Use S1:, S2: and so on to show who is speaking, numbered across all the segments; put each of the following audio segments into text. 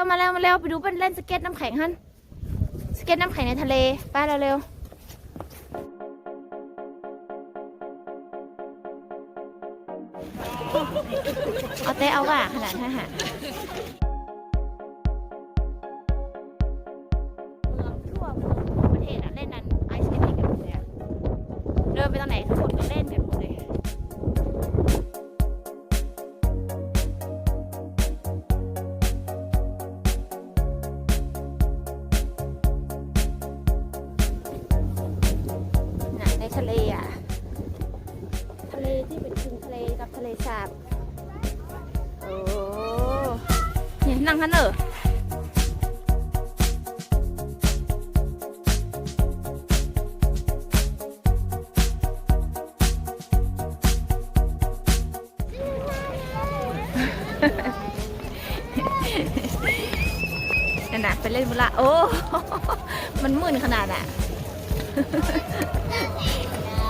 S1: ก็มาแล้วมาแล้วไปดูเป็นเล่นสเก็ตน้ำแข็งฮันสเก็ตน้ำแข็งในทะเลไปเร็วๆเอาเต้เอาว่ะขนาดนั้นฮะเมืองทั่วประเทศอะเล่นนั้นไอสเก็ตติ้งกันหมดเลยอะเดินไปตรงไหนทุกคนก็เล่นกัน ทะเลอะ ทะเลที่เป็นคึงทะเลกับทะเลสาบ โอ้เนี่ยนั่งฮันเนอร์นั่นน่ะไปเล่นบุละโอ้ มันมึนขนาดอะ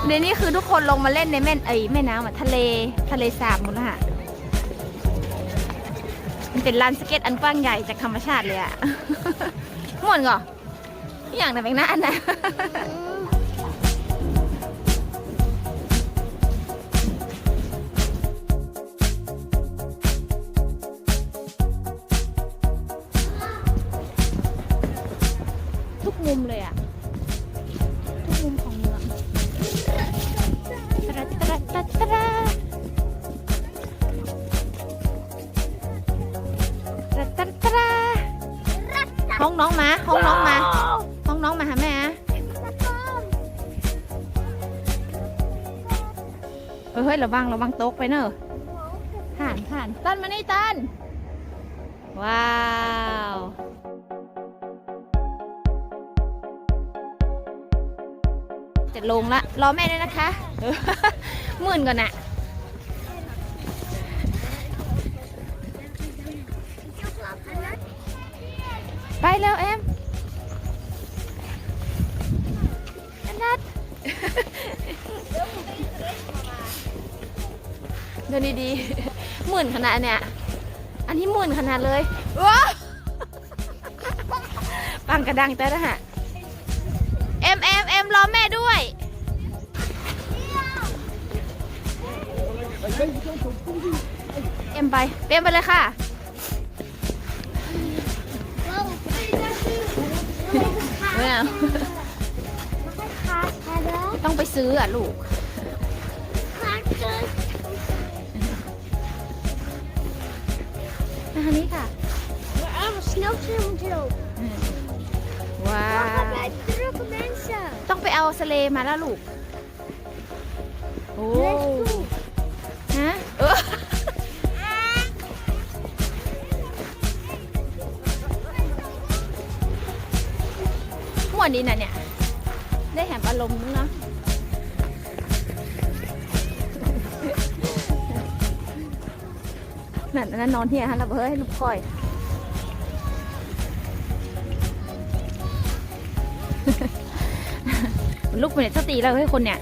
S1: ในนี้คือทุกคนลงมาเล่นในแม่นเอ้แม่น้ำอะทะเลทะเลสาบหมดแล้วค่ะมันเป็นลานสเก็ตอันกว้างใหญ่จากธรรมชาติเลยอะม่วนก่ออย่างแต่แบงหน้าอันนะทุกมุมเลยอะ ตะตะตะตะตะห้องน้องมาห้องน้องมาห้องน้องมาหาแม่อะเฮ้ยเฮ้ยระวังระวังโต๊ะไปเนอะผ่านผ่านตันมานี่ตันว้าว จะลงละ รอแม่ด้วยนะคะหมื่นก่อนนะไปแล้วเอ็มอันนัดเดินดีๆหมื่นขนาดเนี่ย อันนี้หมื่นขนาดเลยว้าปังกระดังแต่ละฮะเอ็มเอ็ม มรอแม่ด้วย เอ็มไปเอ็มไปเลยค่ะ ไม่เอา ต้องไปซื้ออะลูก มาทางนี้ค่ะ ว้าวต้องไปเอาสเลมาแล้วลูก โอ้ฮะเออ ม่วนดีนะเนี่ย ได้แหมอารมณ์นึงเนาะนั่นอันนั่นนอนเฮียฮะแล้วเฮ้ยลูกคอย มันลุกไปเนี่ยสติแล้วให้คนเนี่ย